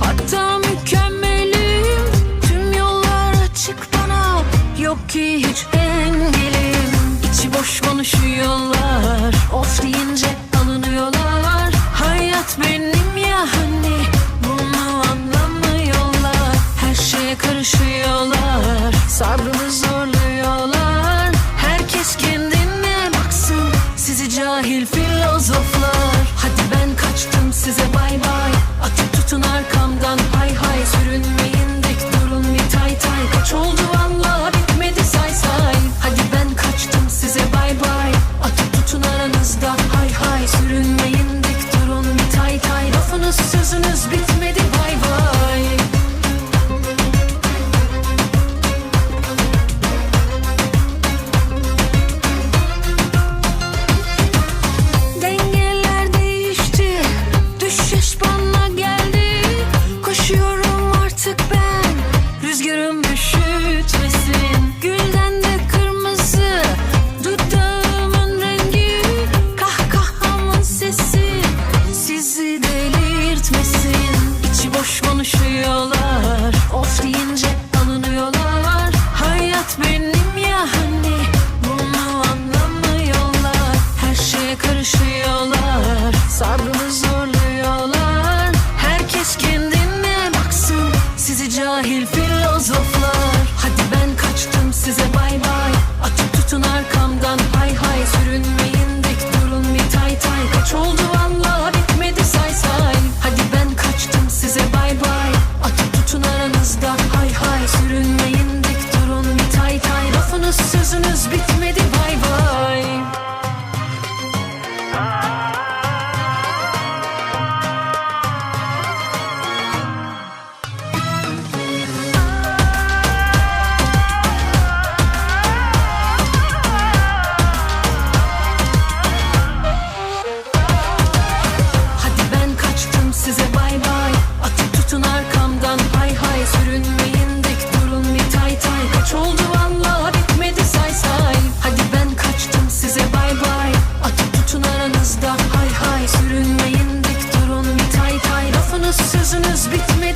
Hatta mükemmelim. Tüm yollar açık bana. Yok ki hiç engelim. İçi boş konuşuyorlar. O Yaşınız bitti sözünüz bitti bitmek